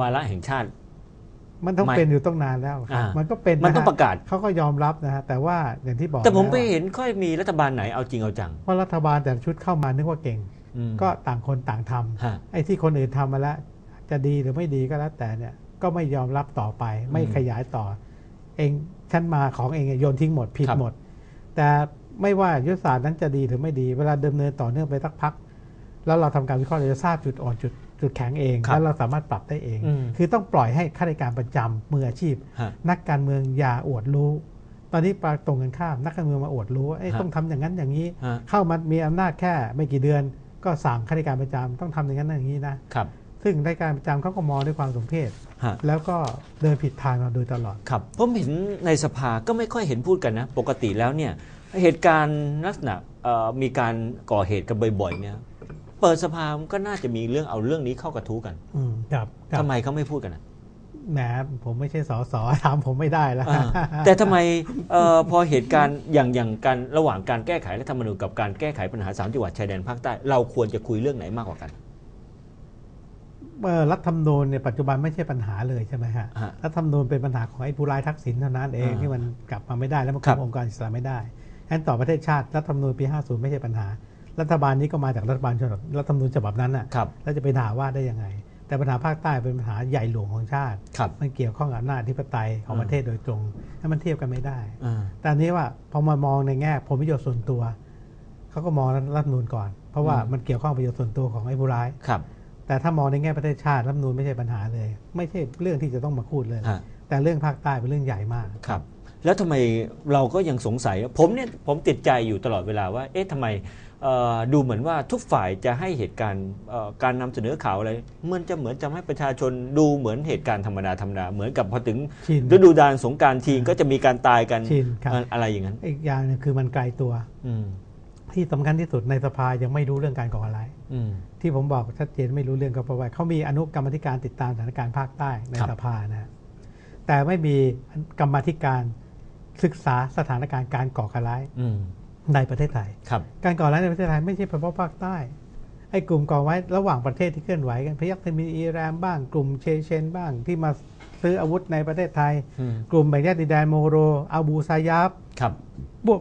วาระแห่งชาติ มันต้องไม่เป็นอยู่ต้องนานแล้วครับอ่ามัมันก็เป็นมันต้องฮประกาศเขาก็ยอมรับนะฮะแต่ว่าอย่างที่บอกแต่ผมล้วไม่เห็นค่อยมีรัฐบาลไหนเอาจริงเอาจังเพราะรัฐบาลแต่ละชุดเข้ามานึกว่าเก่งอืมก็ต่างคนต่างทำฮะไอ้ที่คนอื่นทำมาแล้ว จะดีหรือไม่ดีก็แล้วแต่เนี่ยก็ไม่ยอมรับต่อไป ไม่อืมขยายต่อ เองฉันมาของเองโยนทิ้งหมดผิดครับหมด แต่ไม่ว่ายุทธศาสตร์นั้นจะดีหรือไม่ดี เวลาดำเนินต่อเนื่องไปสักพัก แล้วเราทำการวิเคราะห์เราจะทราบจุดอ่อนจุด จุดแข็งเองครับแล้วเราสามารถปรับได้เองอืมคือต้องปล่อยให้ข้าราชการประจำมืออาชีพฮะนักการเมืองอย่าอวดรู้ ตอนนี้ปราตรงกันข้ามนักการเมืองมาอวดรู้ว่าเอ้ยฮะต้องทำอย่างนั้นอย่างนี้ฮะเข้ามามีอำนาจแค่ไม่กี่เดือน ก็สั่งข้าราชการประจำต้องทำอย่างนั้นอย่างนี้นะครับซึ่งราชการประจำเขาก็มองด้วยความสมเพชฮะแล้วก็เดินผิดทางมาโดยตลอด ครับผมเห็นในสภาก็ไม่ค่อยเห็นพูดกันนะ ปกติแล้วเนี่ยเหตุการณ์ลักษณะเอ่อมีการก่อเหตุกันบ่อยๆเนี่ย เปิดสภามันก็น่าจะมีเรื่องเอาเรื่องนี้เข้ากระทู้กันอืมครับครับทำไมเขาไม่พูดกันนะแหมผมไม่ใช่สสถามผมไม่ได้แล้ว อ่าแต่ทำไมเอ่อพอเหตุการณ์อย่างอย่างการระหว่างการแก้ไขรัฐธรรมนูญกับการแก้ไขปัญหาสามจังหวัดชายแดนภาคใต้เราควรจะคุยเรื่องไหนมากกว่ากัน เอ่อรัฐธรรมนูญในยปัจจุบันไม่ใช่ปัญหาเลยใช่ไหมฮะฮะรัฐธรรมนูญเป็นปัญหาของไอ้ผู้ร้ายทักษิณเท่านั้นเองอ่าที่มันกลับมาไม่ได้แล้วมันครัคุบ มองค์การอิสระไม่ได้ฉะนั้นต่อประเทศชาติรัฐธรรมนูญปี 50 ไม่ใช่ปัญหา รัฐบาลนี้ก็มาจากรัฐบาลฉบับรัฐธรรมนูญฉบับนั้นน่ะครับแล้วจะไปด่าว่าได้ยังไง แต่ปัญหาภาคใต้เป็นปัญหาใหญ่หลวงของชาติครับมันเกี่ยวข้องกับอำนาจอธิปไตยของอ่าประเทศโดยตรงให้มันเทียบกันไม่ได้อ่าแต่อันนี้ว่าพอมามองในแง่ผลประโยชน์ส่วนตัวเขาก็มองรัฐธรรมนูญก่อน เพราะว่าอืมมันเกี่ยวข้องกับประโยชน์ส่วนตัวของไอ้ผู้ร้ายครับ แต่ถ้ามองในแง่ประเทศชาติรัฐธรรมนูญไม่ใช่ปัญหาเลย ไม่ใช่เรื่องที่จะต้องมาพูดเลยฮะแต่เรื่องภาคใต้เป็นเรื่องใหญ่มากครับแล้วทำไมเราก็ยังสงสัย ผมเนี่ยผมติดใจอยู่ตลอดเวลาว่า เอ๊ะทำไมเอ่อ ดูเหมือนว่าทุกฝ่ายจะให้เหตุการณ์เอ่อการนำเสนอข่าวอะไรมันจะเหมือนจะให้ประชาชนดูเหมือนเหตุการณ์ธรรมดาธรรมดาเหมือนกับพอถึงชินฤดูดานสงกรารทีก็จะมีการตายกันชินครับเอ่ออะไรอย่างนั้น อีกอย่างหนึงคือมันไกลตัวอืมที่สำคัญที่สุดในสภายังไม่รู้เรื่องการก่อการร้ายอืมที่ผมบอกชัดเจนไม่รู้เรื่องก็เพราะว่าเขามีอนุกรรมธิการติดตามสถานการณ์ภาคใต้ในครับสภานะฮะแต่ไม่มีกรรมาธิการศึกษาสถานการณ์การก่อการร้ายอืม ในประเทศไทยครับการก่อการร้ายในประเทศไทยไม่ใช่เฉพาะภาคใต้ ไอ้กลุ่มก่อไว้ระหว่างประเทศที่เคลื่อนไหวกันพยัคฆ์เทมินอีแรมบ้าง กลุ่มเชเชนบ้างที่มาซื้ออาวุธในประเทศไทยอืมกลุ่มแบ่งแยกดินแดนโมโรอาบูซายาบครับบวก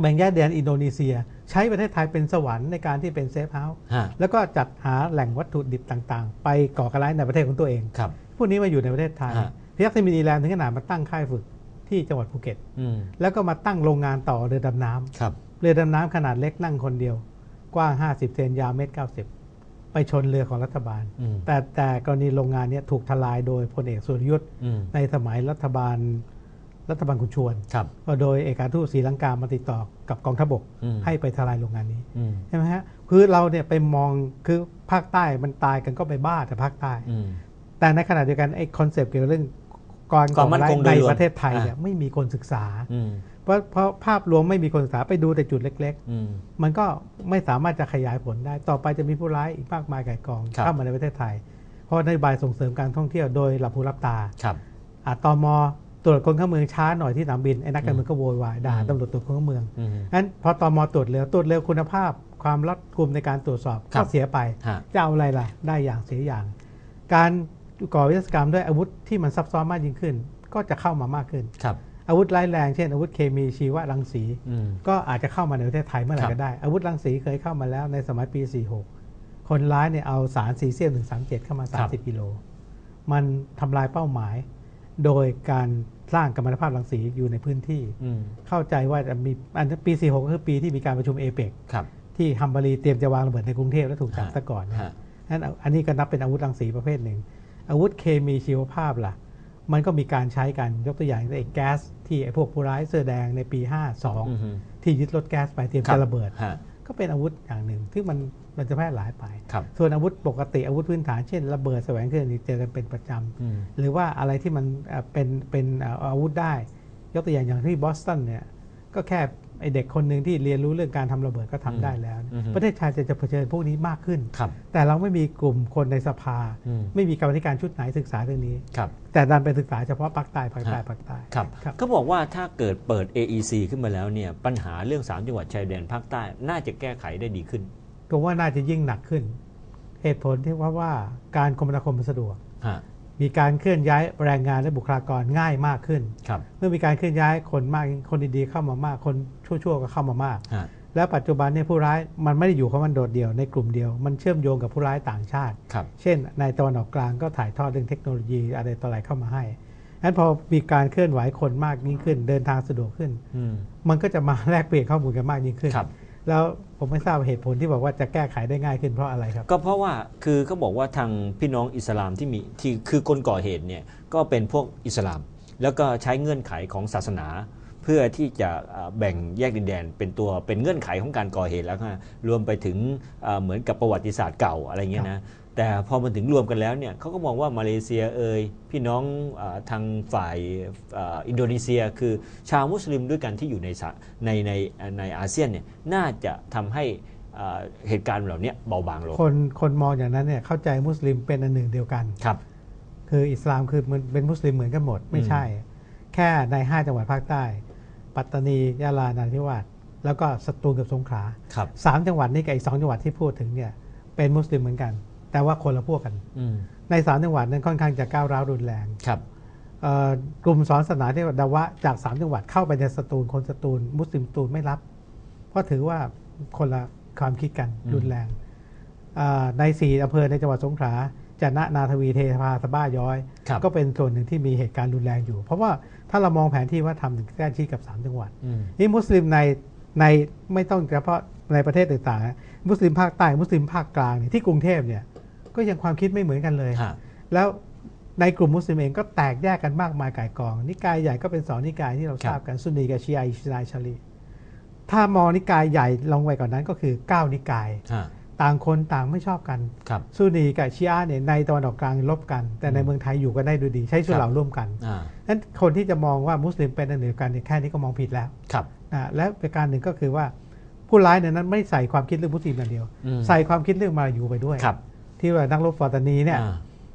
แบ่งแยกแดนอินโดนีเซีย ใช้ประเทศไทยเป็นสวรรค์ในการที่เป็นเซฟเฮาส์ฮะแล้วก็จัดหาแหล่งวัตถุดิบต่างๆ ไปก่อการร้ายในประเทศของตัวเองครับพวกนี้มาอยู่ในประเทศไทยฮะพยัคฆ์เทมินอีแรมถึงขนาดมาตั้งค่ายฝึก ที่จังหวัดภูเก็ตอืมแล้วก็มาตั้งโรงงานต่อเรือดำน้ำครับเรือดำน้ำขนาดเล็กนั่งคนเดียว กว้าง 50 เซนยาวเมตร 90 ไปชนเรือของรัฐบาลอืมแต่แต่กรณีโรงงานเนี้ถูกทลายโดยพลเอกสุรยุทธ์อืมในสมัยรัฐบาลรัฐบาลคุณชวนครับก็โดยเอกอัครทูตศรีลังกามาติดต่อกับกองทัพบกอืมให้ไปทลายโรงงานนี้อืมใช่ไหมฮะคือเราเนี่ยไปมองคือภาคใต้มันตายกันก็ไปบ้าแต่ภาคใต้อืมแต่ในขณะเดียวกันไอ้คอนเซปต์เกี่ยวกับเรื่อง การความมั่นคงโดในยรวมประเทศไทยเนี่ยอะไม่มีคนศึกษาอืมเพราะเพราะภาพรวมไม่มีคนศึกษาไปดูแต่จุดเล็กอืมๆมันก็ไม่สามารถจะขยายผลได้ ต่อไปจะมีผู้ร้ายอีกมากมายไก่ายกองครับเข้ามาในประเทศไทย เพราะนโยบายส่งเสริมการท่องเที่ยวโดยหลับหูหลับตาครับอะตมตรวจคนเข้าเมืองช้าหน่อยที่สนามบินไอ้นักการเมืองก็โวยวายด่าอืมตำรวจตรวจคนเข้าเมืองอืมงั้นพอตมตรวจเร็วตรวจเร็วคุณภาพ ความรัดกุมในการตรวจสอบครัก็บเสียไปฮะจะเอาอะไรล่ะ ได้อย่างเสียอย่าง การ ก่อวินาศกรรมด้วยอาวุธที่มันซับซ้อนมากยิ่งขึ้น ก็จะเข้ามามากขึ้นครับอาวุธร้ายแรงเช่นอาวุธเคมีชีวรังสีอืมก็อาจจะเข้ามาในประเทศไทยเมื่อไหร่ครับก็ได้ อาวุธรังสีเคยเข้ามาแล้วในสมัยปี 46 คนร้ายเนี่ยเอาสารซีเซียม 137 เข้ามา 30 กิโล มันทำลายเป้าหมาย โดยการสร้างกัมมันตภาพรังสีอยู่ในพื้นที่อืมเข้าใจว่าจะมีอันปี 46 ก็คือปีที่มีการประชุมเอเปกครับที่ฮัมบารีเตรียมจะวางระเบิดในกรุงเทพแล้วถูกจับฮะซะก่อนนะฮะนั้นอันนี้ก็นับเป็นอาวุธรังสีประเภทหนึ่ง อาวุธเคมีชีวภาพล่ะ มันก็มีการใช้กันยกตัวอย่างไอ้แก๊สที่ไอ้พวกผู้ร้ายเสื้อแดงในปีอืม52 ที่ยึดรถแก๊สไปเตรียมครับจะระเบิดฮะก็เป็นอาวุธอย่างหนึ่งที่มันมันจะแพร่หลายไปครับส่วนอาวุธปกติอาวุธพื้นฐานเช่นระเบิดแสวงเครื่องนี่เจอกันเป็นประจอืมำหรือว่าอะไรที่มันเอ่อเป็นเป็นเอ่ออาวุธได้ ยกตัวอย่างอย่างที่บอสตันเนี่ยก็แค่ ไอเด็กคนหนึ่งที่เรียนรู้เรื่องการทำระเบิดก็ทำได้แล้วอืมประเทศไทยจะจะเผชิญพวกนี้มากขึ้นครับแต่เราไม่มีกลุ่มคนในสภาอืมไม่มีกรรมธิการชุดไหนศึกษาเรื่องนี้ครับแต่ดันไปศึกษาเฉพาะภาคใต้ภาคใต้ฮะภาคใต้ครับครับเขาบอกว่าถ้าเกิดเปิด AEC ขึ้นมาแล้วเนี่ยปัญหาเรื่อง 3 จังหวัดชายแดนภาคใต้น่าจะแก้ไขได้ดีขึ้นผมว่าน่าจะยิ่งหนักขึ้น เหตุผลที่ว่าว่าการคมนาคมมันสะดวกฮะ มีการเคลื่อนย้ายแรงงานและบุคลากรง่ายมากขึ้นครับเมื่อมีการเคลื่อนย้ายคนมากคนดีๆเข้ามามาก คนชั่วๆก็เข้ามามากฮะแล้วปัจจุบันเนี่ยผู้ร้ายมันไม่ได้อยู่ของมันโดดเดี่ยวในกลุ่มเดียว มันเชื่อมโยงกับผู้ร้ายต่างชาติครับเช่นในตะวันออกกลางก็ถ่ายทอดเรื่องเทคโนโลยีอะไรต่ออะไรเข้ามาให้งั้นพอมีการเคลื่อนไหวคนมากยิ่งขึ้น เดินทางสะดวกขึ้นอืมมันก็จะมาแลกเปลี่ยนข้อมูลกันมากยิ่งขึ้นครับ แล้วผมไม่ทราบเหตุผลที่บอกว่าจะแก้ไขได้ง่ายขึ้นเพราะอะไรครับ ก็เพราะว่าคือเขาบอกว่าทางพี่น้องอิสลามที่มีที่คือคนก่อเหตุเนี่ยก็เป็นพวกอิสลาม แล้วก็ใช้เงื่อนไขของศาสนา เพื่อที่จะแบ่งแยกดินแดน เป็นตัวเป็นเงื่อนไขของการก่อเหตุแล้วฮะรวมไปถึงเหมือนกับประวัติศาสตร์เก่าอะไรเงี้ยนะ แต่พอมันถึงรวมกันแล้วเนี่ยเขาก็มองว่ามาเลเซียเอยพี่น้องเออทางฝ่ายเอ่ออินโดนีเซีย คือชาวมุสลิมด้วยกันที่อยู่ในสะในในในอาเซียนเนี่ยน่าจะทำให้เอ่อเหตุการณ์เหล่านี้เบาบางลงคนคนมองอย่างนั้นเนี่ยเข้าใจมุสลิมเป็นอันหนึ่งเดียวกันครับ คืออิสลามคือมันเป็นมุสลิมเหมือนกันหมดไม่ใช่ แค่ใน 5 จังหวัดภาคใต้ ปัตตานียะลานาธิวาสแล้วก็สตูลกับสงขลาครับสามจังหวัดนี้กับอีกสองจังหวัดที่พูดถึงเนี่ยเป็นมุสลิมเหมือนกัน แต่ว่าคนละพวกกันอืมในสามจังหวัดนั้นค่อนข้างจะก้าวร้าวรุนแรงครับเอ่อกลุ่มสอนศาสนาที่ดาวะจากสามจังหวัดเข้าไปในสตูลคนสตูล มุสลิมสตูลไม่รับ เพราะถือว่าคนละความคิดกันอืมรุนแรงอ่าในสี่อำเภอในจังหวัดสงขลาจะนะนาทวีเทพาสะบ้าย้อยครับก็เป็นส่วนหนึ่งที่มีเหตุการณ์รุนแรงอยู่ เพราะว่าถ้าเรามองแผนที่ว่าทำถึงใกล้ชิดกับ3จังหวัดอืมนี่มุสลิมในในไม่ต้องเฉพาะในประเทศต่างๆนะมุสลิมภาคใต้มุสลิมภาคกลางเนี่ยที่กรุงเทพเนี่ย ก็ยังความคิดไม่เหมือนกันเลยฮะแล้วในกลุ่มมุสลิมเองก็แตกแยกกันมากมายก่ายกอง นิกายใหญ่ก็เป็นสองนิกายที่เราทราบกันซุนนีกับชีอะอิสลามชาลีถ้ามองนิกายใหญ่ลงไปกว่านนั้นก็คือ 9 นิกายฮะต่างคนต่างไม่ชอบกันครับซุนนีกับชีอะเนี่ยในตะวันออกกลางลบกัน แต่ในเมืองไทยอยู่กันได้ด้วยดี ใช้สุเหร่าร่วมกันอ่านั้นคนที่จะมองว่ามุสลิมเป็นอันเดียวกันเนี่ยแค่นี้ก็มองผิดแล้วครับนะและประการหนึ่งก็คือว่าผู้ร้ายในนั้นไม่ใส่ความคิดเรื่องมุสลิมอย่างเดียวอืมใส่ความคิดเรื่องมาอยู่ไปด้วยครับ ที่ว่านักรบฟอร์ตานีเนี่ยอ่า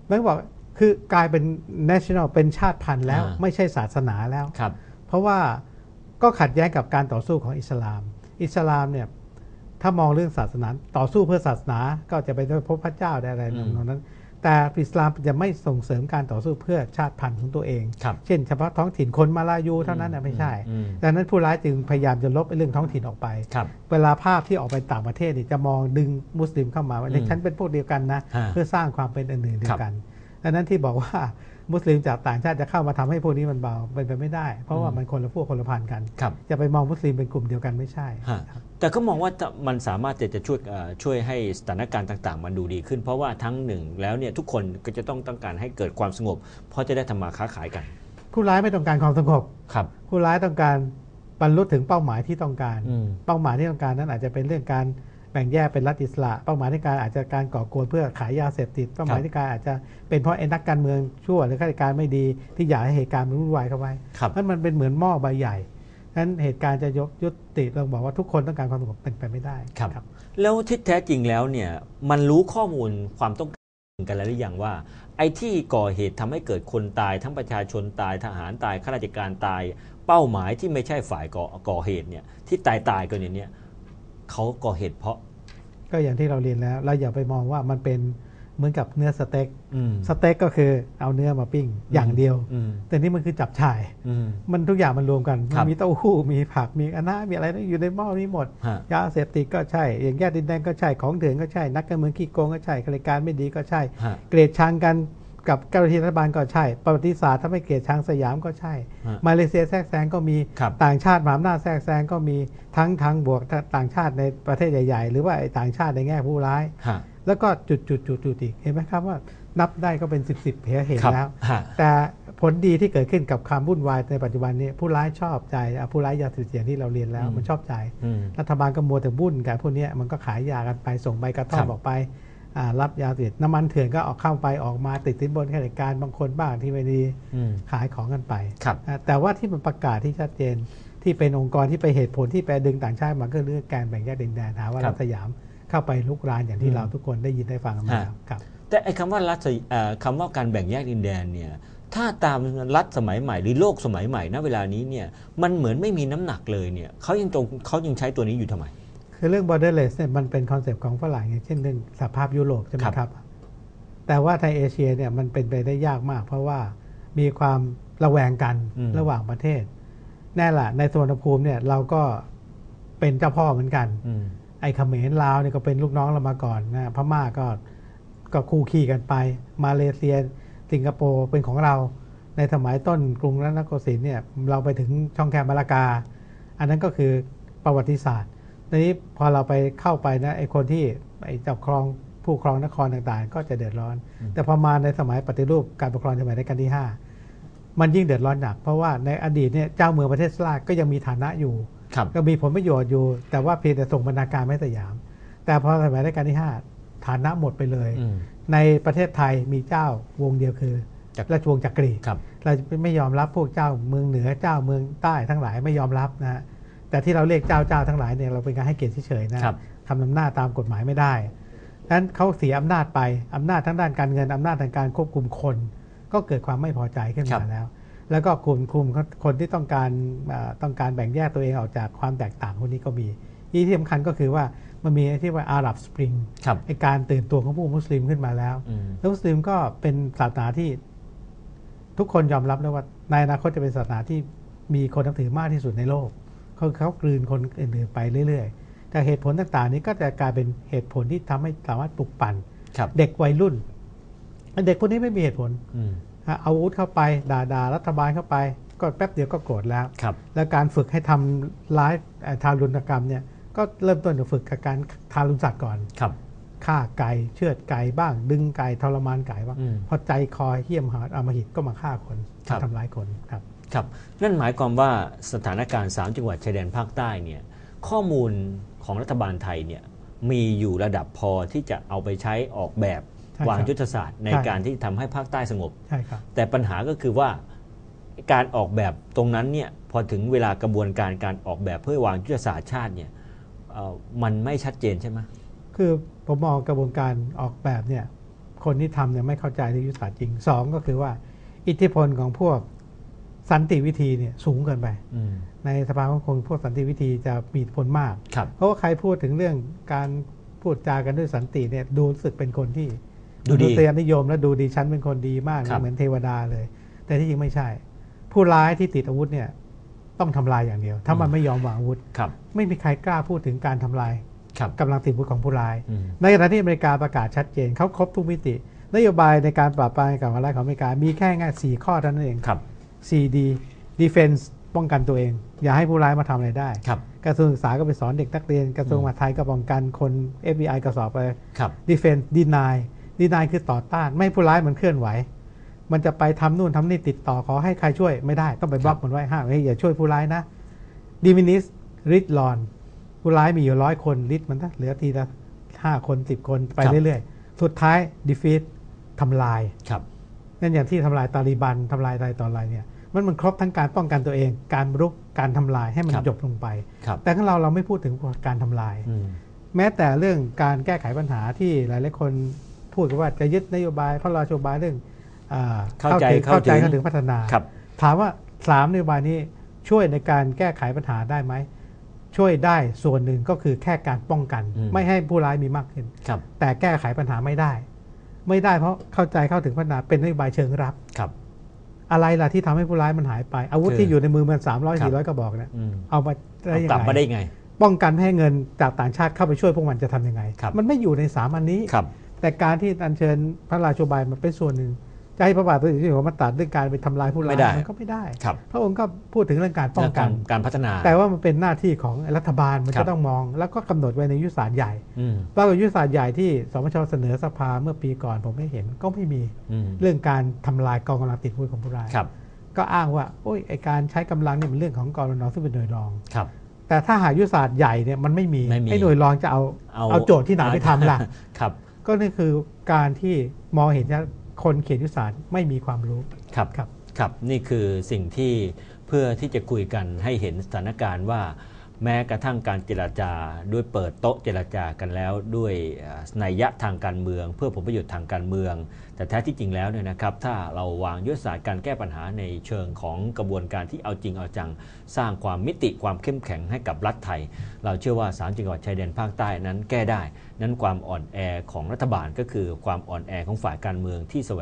มันบอกคือกลายเป็น national เป็นชาติพันธุ์แล้วอ่าไม่ใช่ศาสนาแล้วครับ เพราะว่าก็ขัดแย้งกับการต่อสู้ของอิสลาม อิสลามเนี่ยถ้ามองเรื่องศาสนา ต่อสู้เพื่อศาสนาก็จะไปพบพระเจ้าได้อะไรอืมตรงนั้น แต่อิสลามจะไม่ส่งเสริมการต่อสู้เพื่อชาติพันธุ์ของตัวเองครับเช่นเฉพาะท้องถิ่นคนมาลายูเท่านั้นนะไม่ใช่อืมดังนั้นผู้ร้ายจึงพยายามจะลบไอ้เรื่องท้องถิ่นออกไปครับเวลาภาพที่ออกไปต่างประเทศเนี่ยจะมองดึงมุสลิมเข้ามาว่าเนี่ยอืมฉันเป็นพวกเดียวกันนะฮะเพื่อสร้างความเป็นอันหนึ่งเดียครัวบกันดังนั้นที่บอกว่า มุสลิมจากต่างชาติจะเข้ามาทำให้พวกนี้มันเบาเป็นไปไม่ได้ เพราะว่าอืมมันคนละพวกคนละพันธุ์กันครับจะไปมองมุสลิมเป็นกลุ่มเดียวกันไม่ใช่ฮะแต่ก็มองว่าจะมันสามารถจะจะช่วยเอ่อช่วยให้สถานการณ์ต่างๆ มันดูดีขึ้น เพราะว่าทั้งหนึ่งแล้วเนี่ยทุกคนก็จะต้องต้องการให้เกิดความสงบ เพราะจะได้ทำมาค้าขายกัน ผู้ร้ายไม่ต้องการความสงบครับผู้ร้ายต้องการบรรลุถึงเป้าหมายที่ต้องการอืมเป้าหมายที่ต้องการนั้นอาจจะเป็นเรื่องการ แบ่งแยกเป็นรัฐอิสระ เป้าหมายที่การอาจจะการก่อกวนเพื่อขายยาเสพติด เป้าหมายที่การอาจจะเป็นเพราะไอ้นักการเมืองชั่วหรือข้าราชการไม่ดีที่อยากให้เหตุการณ์มันวุ่นวายเข้าไว้ครับนั่นมันเป็นเหมือนหม้อใบใหญ่นั้นเหตุการณ์จะยกยุติเราบอกว่าทุกคนต้องการความสงบเป็นไปไม่ได้ครับแล้วที่แท้จริงแล้วเนี่ยมันรู้ข้อมูลความต้องการกันแล้วหรือยังว่า ไอ้ที่ก่อเหตุทำให้เกิดคนตาย ทั้งประชาชนตายทหารตายข้าราชการตาย เป้าหมายที่ไม่ใช่ฝ่ายก่อก่อเหตุเนี่ยที่ตายตายๆกันอย่างเนี้ยเขาก่อเหตุเพราะ ก็อย่างที่เราเรียนแล้ว เราอย่าไปมองว่ามันเป็นเหมือนกับเนื้อสเต็กอืมสเต็กก็คือเอาเนื้อมาปิ้งอย่างเดียวอืมแต่นี่มันคือจับฉ่ายอืมมันทุกอย่างมันรวมกันครัมับนมีเต้าหู้ มีผัก มีอันน้ามีอะไรอยู่ในหม้อนี้หมดฮะยาเสพติดก็ใช่ อย่างแยกดินแดงก็ใช่ ของเถื่อนก็ใช่ นักการเมืองขี้โกงก็ใช่ข้าราชการไม่ดีก็ใช่ฮะเกลียดชังกัน กับเจ้าหน้าที่รัฐบาลก็ใช่ ประวัติศาสตร์ถ้าไม่เกลียดชังสยามก็ใช่ฮะมาเลเซียแทรกแซงก็มีครับต่างชาติมหาอำนาจแทรกแซงก็มีทั้งทางบวกต่างชาติในประเทศใหญ่ ๆ หรือว่าไอ้ต่างชาติในแง่ผู้ร้ายฮะแล้วก็จุดจุดจุดจุดอีกเห็นไหมครับว่านับได้ก็เป็นสิบสิบเหตุครับแล้วฮะแต่ผลดีที่เกิดขึ้นกับความวุ่นวายในปัจจุบันนี้ผู้ร้ายชอบใจอะผู้ร้ายยาเสพติดอย่างที่เราเรียนแล้วอืมมันชอบใจอืมรัฐบาลก็มัวแต่บุ่นกับพวกเนี้ยมันก็ขายยากันไปส่งใบกระท่อครัมบออกไปอ่า รับยาเสพติดน้ำมันเถื่อนก็ออกเข้าไปออกมาติดสินบนข้าราชการบางคนบ้างที่ไม่ดีอืมขายของกันไปครับอะแต่ว่าที่มันประกาศที่ชัดเจนที่เป็นองค์กรที่ไปเหตุผลที่ไปดึงต่างชาติมาก็เรื่องการแบ่งแยกดินแดนหาว่าครัรับฐสยามเข้าไปลุกรานอย่างอืที่มเราทุกคนได้ยินได้ฟังกันมาแล้วครับ แต่ไอ้คำว่ารัฐสยเอ่อคำว่าการแบ่งแยกดินแดนเนี่ยถ้าตามรัฐสมัยใหม่หรือโลกสมัยใหม่ณเวลานี้เนี่ยมันเหมือนไม่มีน้ำหนักเลยเนี่ยเขายังตรงเขายังใช้ตัวนี้อยู่ทำไม คือเรื่อง borderless เนี่ยมันเป็นคอนเซปต์ของฝรั่งอย่างเช่นเรื่องสหภาพยุโรปใช่ไหมครับครับแต่ว่าในเอเชียเนี่ยมันเป็นไปได้ยากมาก เพราะว่ามีความระแวงกันอืมระหว่างประเทศ แน่ละในสวนภูมิเนี่ยเราก็เป็นเจ้าพ่อเหมือนกันอืมไอ้เขมรลาวเนี่ยก็เป็นลูกน้องเรามาก่อนนะพม่าก็ก็คู่ขี้กันไป มาเลเซีย สิงคโปร์เป็นของเรา ในสมัยต้นกรุงรัตนโกสินทร์เนี่ยเราไปถึงช่องแคบมาลากา อันนั้นก็คือประวัติศาสตร์ ทีนี้พอเราไปเข้าไปนะไอ้คนที่ไอ้เจ้าครองผู้ครองนครต่างๆ ก็จะเดือดร้อน แต่พอมาในสมัยปฏิรูปการปกครองสมัยรัชกาลที่ 5 มันยิ่งเดือดร้อนหนัก เพราะว่าในอดีตเนี่ยเจ้าเมืองประเทศสลาก็ยังมีฐานะอยู่ครับก็มีผลประโยชน์อยู่ แต่ว่าเพียงแต่ส่งบรรณาการไม่สยาม แต่พอสมัยรัชกาลที่ 5 ฐานะหมดไปเลยอืมในประเทศไทยมีเจ้าวงเดียวคือจักรราชวงศ์จักรีครับเราจะไม่ยอมรับพวกเจ้าเมืองเหนือเจ้าเมืองใต้ทั้งหลายไม่ยอมรับนะฮะ แต่ที่เราเรียกเจ้าเจ้าทั้งหลายเนี่ยเราเป็นการให้เกียรติเฉยๆนะครับทำอำนาจตามกฎหมายไม่ได้ดังนั้นเขาเสียอำนาจไปอำนาจทั้งด้านการเงินอำนาจทางการควบคุมคน ก็เกิดความไม่พอใจขึ้นครัมาบแล้ว แล้วก็กลุ่มกลุ่มคนที่ต้องการเอ่อต้องการแบ่งแยกตัวเองออกจากความแตกต่างพวกนี้ก็มีที่สำคัญก็คือว่ามันมีไอ้ที่ว่าอาหรับสปริงครับไอการตื่นตัวของผู้มุสลิมขึ้นมาแล้วอืมแล้วมุสลิมก็เป็นศาสนาที่ทุกคนยอมรับแล้วว่าในอนาคตจะเป็นศาสนาที่มีคนนับถือมากที่สุดในโลก เขาเขากลืนคนอื่นๆไปเรื่อยๆ แต่เหตุผลต่างๆ นี้ก็จะกลายเป็นเหตุผลที่ทำให้สามารถปลุกปั่นครับเด็กวัยรุ่น เด็กพวกนี้ไม่มีเหตุผลอืมฮะเอาอาวุธเข้าไป ด่าด่ารัฐบาลเข้าไป ก็แป๊บเดียวก็โกรธแล้วครับแล้วการฝึกให้ทำร้ายเอ่อทารุณกรรมเนี่ยก็เริ่มต้นจากฝึกกับการทารุณสัตว์ก่อนครับฆ่าไก่เชือดไก่บ้าง ดึงไก่ทรมานไก่บ้างอืมพอใจคอเหี้ยมหาอำมหิตก็มาฆ่าคนครับมาทำร้ายคนครับ ครับนั่นหมายความว่าสถานการณ์ 3 จังหวัดชายแดนภาคใต้เนี่ยข้อมูลของรัฐบาลไทยเนี่ยมีอยู่ระดับพอที่จะเอาไปใช้ออกแบบใช่ครับวางยุทธศาสตร์ในใช่การที่ทำให้ภาคใต้สงบใช่ครับแต่ปัญหาก็คือว่าการออกแบบตรงนั้นเนี่ยพอถึงเวลากระบวนการการออกแบบเพื่อวางยุทธศาสตร์ชาติเนี่ยเอ่อมันไม่ชัดเจนใช่ไหมคือผมมองกระบวนการออกแบบเนี่ยคนที่ทำเนี่ยไม่เข้าใจในยุทธศาสตร์จริงสองก็คือว่า อิทธิพลของพวก สันติวิธีเนี่ยสูงเกินไปอืมในสภาของคนพวกสันติวิธีจะมีอิทธิพลมากครับเพราะว่าใครพูดถึงเรื่องการพูดจากันด้วยสันติเนี่ยดูรู้สึกเป็นคนที่ดูดีเตียนิยมและดูดีฉันเป็นคนดีมากครับเหมือนเทวดาเลย แต่ที่จริงไม่ใช่ ผู้ร้ายที่ติดอาวุธเนี่ยต้องทำลายอย่างเดียว ถ้ามันไม่ยอมวางอาวุธครับไม่มีใครกล้าพูดถึงการทำลายครับกำลังติดอาวุธของผู้ร้ายอืมในขณะที่อเมริกาประกาศชัดเจนเขาครบทุกมิติ นโยบายในการปราบปรามการก่อการร้ายของอเมริกามีแค่ง่ายสี่ข้อเท่านั้นเองครับ 4D defense ป้องกันตัวเอง อย่าให้ผู้ร้ายมาทำอะไรได้ ครับ กระทรวงศึกษาก็ไปสอนเด็กนักเรียน กระทรวงมหาดไทยก็ป้องกันคน FBI ก็สอบไป ครับ defense deny deny คือต่อต้าน ไม่ให้ผู้ร้ายมันเคลื่อนไหว มันจะไปทำนู่นทำนี่ติดต่อขอให้ใครช่วยไม่ได้ต้องไปบล็อกมันไว้ห้ามเฮ้ยอย่าช่วยผู้ร้ายนะ diminish ริดลอนผู้ร้ายมีอยู่ร้อยคนริดมันนะเหลือทีละห้าคนสิบคนไปครับ เรื่อยๆ สุดท้าย defeat ทำลาย ครับ นั่นอย่างที่ทำลายตาลีบันทำลายอะไรต่ออะไรเนี่ย มันมันครบทั้งการป้องกันตัวเอง การรุกการทำลายให้มันครับจบลงไปครับแต่ของเราเราไม่พูดถึงการทำลายอืมแม้แต่เรื่องการแก้ไขปัญหาที่หลายๆคนพูดกันว่าจะยึดนโยบายพระราชนโยบายเรื่องอ่าเข้าใจถึงเข้าใจเข้าถึงเข้าถึงพัฒนาครับถามว่าสามนโยบายนี้ช่วยในการแก้ไขปัญหาได้ไหมช่วยได้ส่วนหนึ่งก็คือแค่การป้องกันอืมไม่ให้ผู้ร้ายมีมากขึ้นครับแต่แก้ไขปัญหาไม่ได้ ไม่ได้เพราะเข้าใจเข้าถึงพัฒนาเป็นนโยบายเชิงรับครับ อะไรล่ะที่ทำให้ผู้ร้ายมันหายไป อาวุธคือที่อยู่ในมือมัน300ครับ400กระบอกเนี่ยอืมเอามาได้เอายังกลับมาได้ไงไง ป้องกันไม่ให้เงินจากต่างชาติเข้าไปช่วยพวกมันจะทำยังไงครับมันไม่อยู่ในสามอันนี้ครับแต่การที่อัญเชิญพระราชโยบายมันเป็นส่วนหนึ่ง จะให้พระบาทสมเด็จพระเจ้าอยู่หัวมาตัดเรื่องการไปทำลายผู้ร้าไม่ยได้มันก็ไม่ได้ครับพระองค์ก็พูดถึงเรื่องการป้องกันเรื่องการพัฒนา แต่ว่ามันเป็นหน้าที่ของรัฐบาลมันครัจะบต้องมอง แล้วก็กำหนดไว้ในยุทธศาสตร์ใหญ่อืมปรากฏยุทธศาสตร์ใหญ่ที่สมชเสนอสภาเมื่อปีก่อนผมไม่เห็นก็ไม่มีอืมเรื่องการทำลายกองกำลังติดอาวุธของผู้ร้ายครับก็อ้างว่าโอ้ยไอการใช้กำลังเนี่ยเป็นเรื่องของกรนซึ่งเป็นหน่วยรองครับแต่ถ้าหากยุทธศาสตร์ใหญ่เนี่ยมันไม่มีไม่มีไอ้หน่วยรองจะเอาเอาเอาโจทย์ที่ไหนไปทำล่ะครับ ก็นี่คือการที่มองเห็นว่า คนเขียนยุทธศาสตร์ไม่มีความรู้ครับครับครับ นี่คือสิ่งที่เพื่อที่จะคุยกันให้เห็นสถานการณ์ว่า แม้กระทั่งการเจรจาด้วยเปิดโต๊ะเจรจากันแล้ว ด้วยนัยยะทางการเมือง เพื่อผลประโยชน์ทางการเมือง แต่แท้ที่จริงแล้วเนี่ยนะครับ ถ้าเราวางยุทธศาสตร์การแก้ปัญหาในเชิงของกระบวนการที่เอาจริงเอาจัง สร้างความมิติความเข้มแข็งให้กับรัฐไทย เราเชื่อว่าสามจังหวัดชายแดนภาคใต้นั้นแก้ได้ นั้นความอ่อนแอของรัฐบาลก็คือความอ่อนแอของฝ่ายการเมืองที่แสว